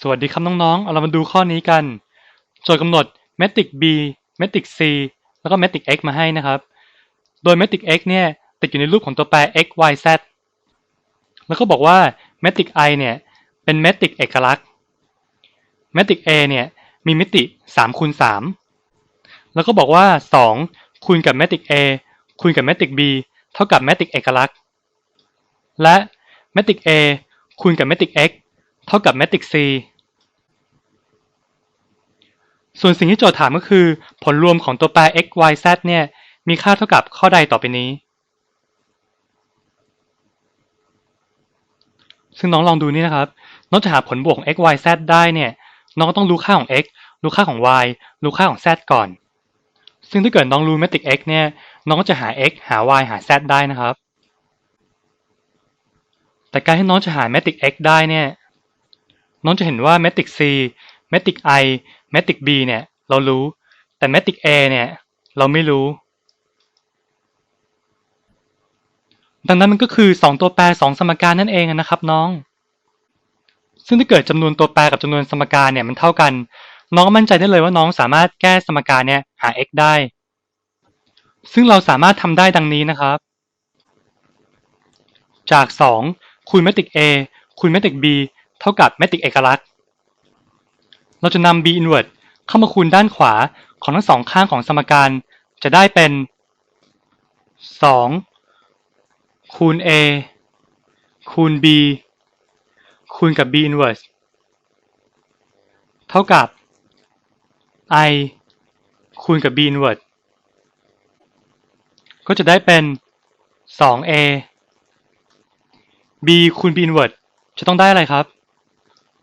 สวัสดีครับน้องๆเอาเรามาดูข้อนี้กัน โจทย์กำหนด metric b metric c แล้วก็ metric x มาให้นะครับ โดย metric x เนี่ยติดอยู่ในรูปของตัวแปร x y z แล้วก็บอกว่า metric i เนี่ยเป็น metric เอกลักษณ์ metric a เนี่ยมีมิติ3คูณ3แล้วก็บอกว่า 2 คูณกับ metric a คูณกับ metric b เท่ากับ metric เอกลักษณ์ และ metric a คูณกับ metric x เท่ากับ metric c ส่วนสิ่งที่โจทย์ถามก็คือ ผลรวมของตัวแปร x y z เนี่ย มีค่าเท่ากับข้อใดต่อไปนี้ ซึ่งน้องลองดูนี่นะครับ น้องจะหาผลบวกของ x y z ได้เนี่ย น้องต้องรู้ค่าของ x รู้ค่าของ y รู้ค่าของ z ก่อน ซึ่งถ้าเกิดน้องรู้ metric x เนี่ย น้องก็จะหา x หา y หา z ได้นะครับ แต่การที่น้องจะหา metric x ได้เนี่ย น้องจะเห็นว่า metric c metric i metric b เนี่ย เรารู้ แต่ metric a เนี่ย เราไม่รู้ ดังนั้นมันก็คือ 2 ตัวแปร 2 สมการนั่นเองนะครับน้อง ซึ่งถ้าเกิดจำนวนตัวแปรกับจำนวนสมการเนี่ยมันเท่ากัน น้องมั่นใจได้เลยว่าน้องสามารถแก้สมการเนี่ยหา x ได้ ซึ่งเราสามารถทำได้ดังนี้นะครับ จาก 2 คูณ metric a คูณ metric b เท่ากับ metric เอกลักษณ์ เราจะนำ b inverse เข้ามาคูณด้านขวาของทั้งสองข้างของสมการ จะได้เป็น 2 คูณ a คูณ b คูณกับ b inverse เท่ากับ i คูณกับ b inverse ก็จะได้เป็น 2a b คูณ b inverse จะต้องได้อะไรครับ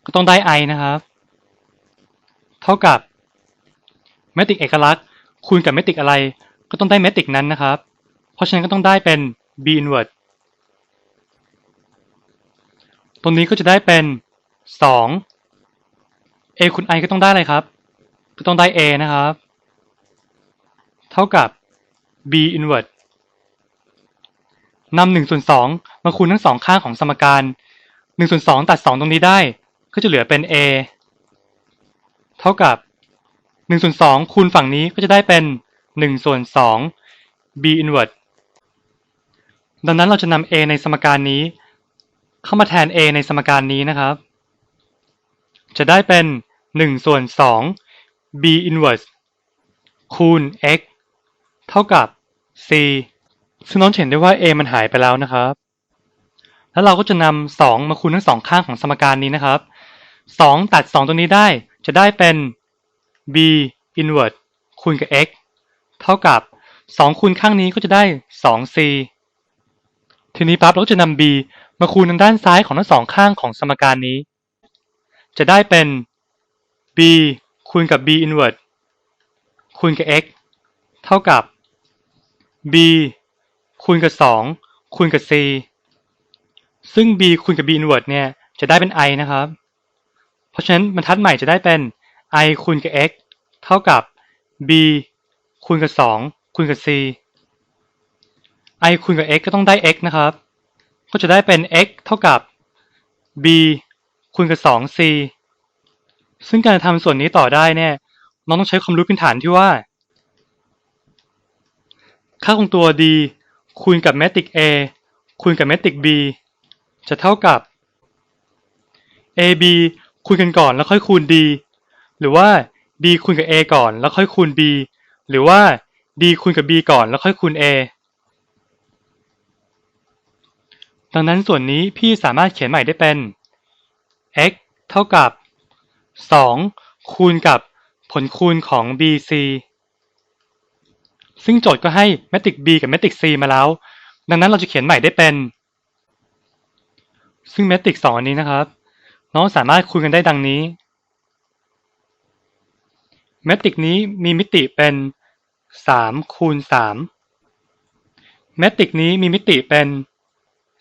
ก็ต้องได้ i นะครับ เท่ากับเมตริกเอกลักษณ์คูณกับเมตริกอะไรก็ต้องได้เมตริกนั้นนะครับ เพราะฉะนั้นก็ต้องได้เป็น b inverse ตรงนี้ก็จะได้เป็น 2 a คูณ i ก็ต้องได้อะไรครับ ก็ต้องได้ a นะครับ เท่ากับ b inverse นำ1ส่วน2มาคูณทั้งสองข้างของสมการ1ส่วน2ตัด 2 ตรงนี้ได้ ก็จะเหลือเป็น a เท่ากับ1ส่วน2คูณฝั่งนี้ก็จะได้เป็น1ส่วน2 b inverse ดังนั้นเราจะนำ a ในสมการนี้ เข้ามาแทน a ในสมการนี้นะครับ จะได้เป็น1ส่วน2 b inverse คูณ x เท่ากับ c ซึ่งน้องเห็นได้ว่า a มันหายไปแล้วนะครับ แล้วเราก็จะนำ2มาคูณทั้งสองข้างของสมการนี้นะครับ2ตัด 2ตรงนี้ได้ จะได้เป็น b inverse คูณกับ x เท่ากับ 2 คูณข้างนี้ก็จะได้ 2c ทีนี้ปั๊บเราจะนำ b มาคูณทางด้านซ้ายของทั้งสองข้างของสมการนี้ จะได้เป็น b คูณกับ b inverse คูณกับ x เท่ากับ b คูณกับ 2 คูณกับ c ซึ่ง b คูณกับ b inverse เนี่ย จะได้เป็น i นะครับ เพราะฉะนั้นบรรทัดใหม่จะได้เป็น i คูณกับ x เท่ากับ b คูณกับ 2 คูณกับ c i คูณกับ x ก็ต้องได้ x นะครับ ก็จะได้เป็น x เท่ากับ b คูณกับ 2c ซึ่งการทำส่วนนี้ต่อได้เนี่ยน้องต้องใช้ความรู้พื้นฐานที่ว่า ค่าของตัว d คูณกับเมตริก a คูณกับเมตริก b จะเท่ากับ ab คูณกันก่อนแล้วค่อยคูณ d หรือว่า d คูณกับ a ก่อน แล้วค่อยคูณ b หรือว่า d คูณกับ b ก่อน แล้วค่อยคูณ a ดังนั้นส่วนนี้พี่สามารถเขียนใหม่ได้เป็น x เท่ากับ 2 คูณกับผลคูณของ bc ซึ่งโจทย์ก็ให้เมตริก b กับเมตริก c มาแล้ว ดังนั้นเราจะเขียนใหม่ได้เป็น ซึ่งเมตริก2อันนี้นะครับ น้องสามารถคูณกันได้ดังนี้ เมตริกนี้มีมิติเป็น3คูณ3เมตริกนี้มีมิติเป็น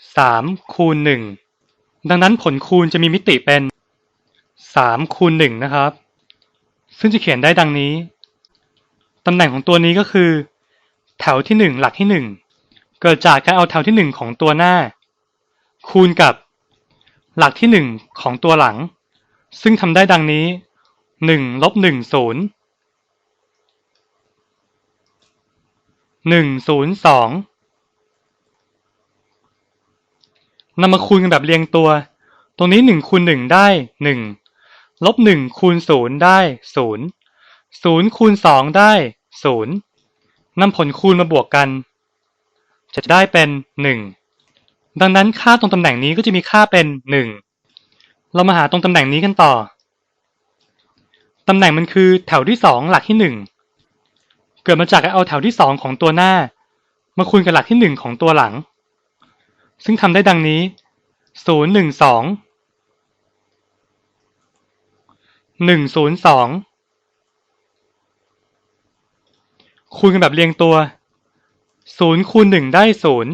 3คูณ1ดังนั้นผลคูณจะมีมิติเป็น3คูณ1นะครับ ซึ่งจะเขียนได้ดังนี้ตำแหน่งของตัวนี้ก็คือ แถวที่1หลักที่1เกิดจากการเอาแถวที่1ของตัวหน้า คูณกับ หลักที่1ของตัวหลัง ซึ่งทำได้ดังนี้หนึ่งลบหนึ่งศูนย์หนึ่งศูนย์สองนำมาคูณกันแบบเรียงตัว ตรงนี้หนึ่งคูณหนึ่งได้หนึ่งลบหนึ่งคูณศูนย์ได้ศูนย์ศูนย์คูณสองได้ศูนย์นำผลคูณมาบวกกัน จะได้เป็นหนึ่ง ดังนั้นค่าตรงตำแหน่งนี้ก็จะมีค่าเป็นหนึ่งเรามาหาตรงตำแหน่งนี้กันต่อ ตำแหน่งมันคือแถวที่สองหลักที่หนึ่งเกิดมาจากการเอาแถวที่สองของตัวหน้า มาคูณกับหลักที่หนึ่งของตัวหลัง ซึ่งทำได้ดังนี้ศูนย์หนึ่งสองหนึ่งศูนย์สองคูณกันแบบเรียงตัวศูนย์คูณหนึ่งได้ศูนย์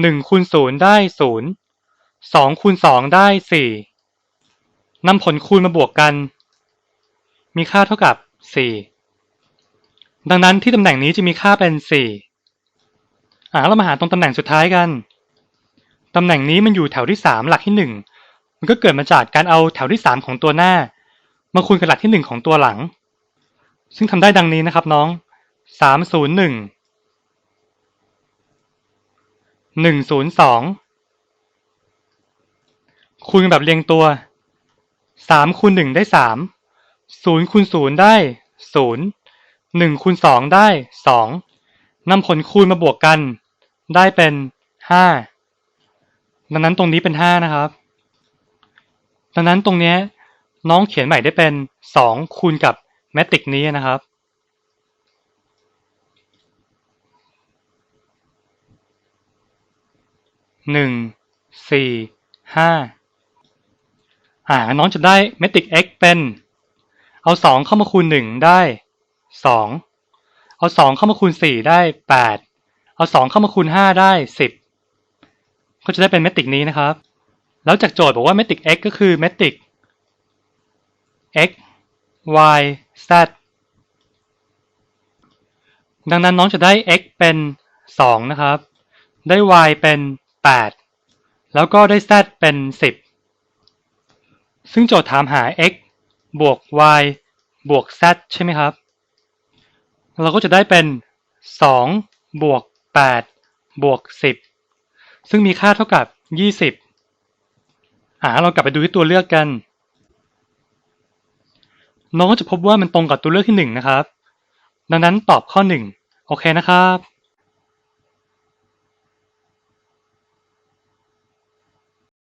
หนึ่งคูณศูนย์ได้ศูนย์สองคูณสองได้สี่นำผลคูณมาบวกกัน มีค่าเท่ากับสี่ดังนั้นที่ตำแหน่งนี้จะมีค่าเป็นสี่อ่าเรามาหาตรงตำแหน่งสุดท้ายกัน ตำแหน่งนี้มันอยู่แถวที่สามหลักที่หนึ่งมันก็เกิดมาจากการเอาแถวที่สามของตัวหน้า มาคูณกับหลักที่หนึ่งของตัวหลัง ซึ่งทำได้ดังนี้นะครับน้องสามศูนย์หนึ่ง หนึ่งศูนย์สองคูณแบบเรียงตัวสามคูณหนึ่งได้สามศูนย์คูณศูนย์ได้ศูนย์หนึ่งคูณสองได้สองนำผลคูณมาบวกกัน ได้เป็นห้าดังนั้นตรงนี้เป็นห้านะครับ ดังนั้นตรงเนี้ยน้องเขียนใหม่ได้เป็นสองคูณกับแมตริกนี้นะครับ หนึ่งสี่ห้าอ่าน้องจะได้เมตริก x เป็น เอาสองเข้ามาคูณหนึ่งได้สองเอาสองเข้ามาคูณสี่ได้แปดเอาสองเข้ามาคูณห้าได้สิบก็จะได้เป็นเมตริกนี้นะครับ แล้วจากโจทย์บอกว่าเมตริก x ก็คือเมตริก x y z ดังนั้นน้องจะได้ x เป็นสองนะครับ ได้ y เป็น แปดแล้วก็ได้ z เป็นสิบซึ่งโจทย์ถามหา x บวก y บวก z ใช่ไหมครับ เราก็จะได้เป็นสองบวกแปดบวกสิบซึ่งมีค่าเท่ากับยี่สิบอ่าเรากลับไปดูที่ตัวเลือกกัน น้องก็จะพบว่ามันตรงกับตัวเลือกที่หนึ่งนะครับ ดังนั้นตอบข้อหนึ่งโอเคนะครับ